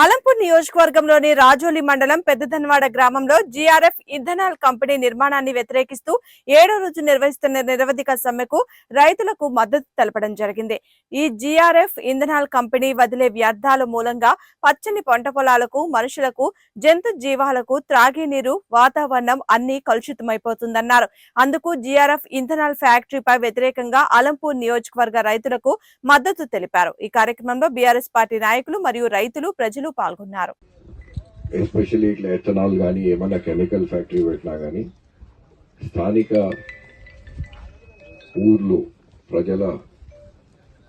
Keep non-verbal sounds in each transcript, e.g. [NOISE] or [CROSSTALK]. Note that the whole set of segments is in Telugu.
আলমপুর నియోజకవర్గంలోని రాజోలి మండలం పెద్దధన్వాడ గ్రామంలో జీఆర్ఎఫ్ ఇంధనాల్ కంపెనీ నిర్మాణాన్ని వ్యతిరేకిస్తూ ఏడో రోజు నిర్వహిస్తున్న నిరవధిక సమ్మెకు రైతులకు మద్దతు తెలపడం జరిగింది. ఈ జీఆర్ఎఫ్ ఇంధనాల్ కంపెనీ వదిలే వ్యర్థాల మూలంగా పచ్చని పంట పొలాలకు మనుషులకు జంతు జీవాలకు త్రాగినీరు వాతావరణం అన్ని కలుషితమైపోతుందన్నారు. అందుకు జీఆర్ఎఫ్ ఇంధనాల్ ఫ్యాక్టరీపై వ్యతిరేకంగా అలంపూర్ నియోజకవర్గ రైతులకు మద్దతు తెలిపారు. ఈ కార్యక్రమంలో బీఆర్ఎస్ పార్టీ నాయకులు మరియు రైతులు ప్రజలు పాల్గొన్నారు. ఎస్పెషల్లీ ఇట్లా ఎథనాల్ కానీ ఏమైనా కెమికల్ ఫ్యాక్టరీ పెట్టినా కానీ స్థానిక ఊర్లు ప్రజల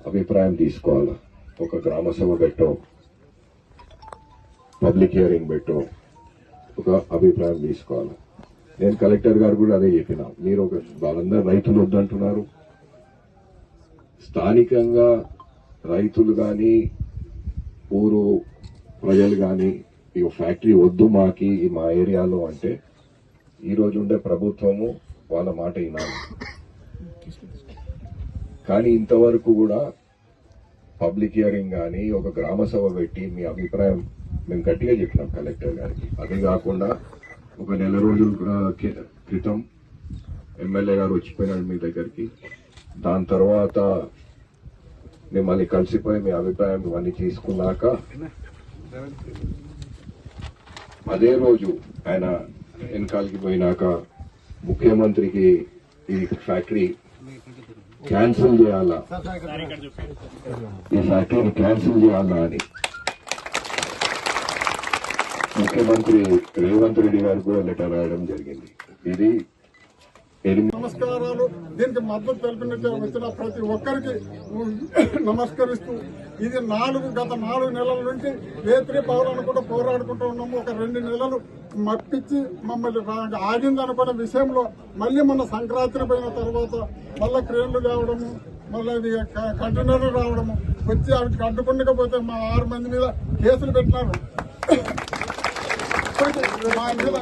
అభిప్రాయం తీసుకోవాలి? ఒక గ్రామ సభ పెట్టో పబ్లిక్ హియరింగ్ పెట్టో ఒక అభిప్రాయం తీసుకోవాలి? నేను కలెక్టర్ గారు కూడా అదే చెప్పిన మీరు ఒక వాళ్ళందరూ రైతులు వద్దంటున్నారు. స్థానికంగా రైతులు కానీ ఊరు ప్రజలు కానీ ఈ ఫ్యాక్టరీ వద్దు మాకి ఈ మా ఏరియాలో అంటే ఈరోజు ఉండే ప్రభుత్వము వాళ్ళ మాట వినాలి. కానీ ఇంతవరకు కూడా పబ్లిక్ హియరింగ్ కానీ ఒక గ్రామ సభ పెట్టి మీ అభిప్రాయం మేము గట్టిగా చెప్పినాం కలెక్టర్ గారికి. అది కాకుండా ఒక నెల రోజుల క్రితం ఎమ్మెల్యే గారు వచ్చిపోయినాడు మీ దగ్గరికి. దాని తర్వాత మిమ్మల్ని కలిసిపోయి మీ అభిప్రాయం ఇవన్నీ తీసుకున్నాక అదే రోజు ఆయన వెనకాలకి పోయినాక ముఖ్యమంత్రికి ఈ ఫ్యాక్టరీ క్యాన్సిల్ చేయాలా? ఈ ఫ్యాక్టరీని క్యాన్సిల్ చేయాలా అని. ముఖ్యమంత్రి రేవంత్ రెడ్డి గారు కూడా లెటర్ రాయడం జరిగింది. ఇది నమస్కారాలు. దీనికి మద్దతు తెలిపినట్టు వచ్చిన ప్రతి ఒక్కరికి నమస్కరిస్తూ ఇది నాలుగు గత నాలుగు నెలల నుంచి రేత్రి పౌరాలను కూడా పోరాడుకుంటూ ఉన్నాము. ఒక రెండు నెలలు మప్పించి మమ్మల్ని ఆగిందనుకున్న విషయంలో మళ్ళీ మన సంక్రాంతి పోయిన తర్వాత మళ్ళీ క్రేన్లు కావడము మళ్ళీ ఇది కంటైనర్లు రావడము వచ్చి ఆవిడకి అడ్డుకుండకపోతే మా ఆరు మంది మీద కేసులు పెట్టినారు. [COUGHS] మా మీద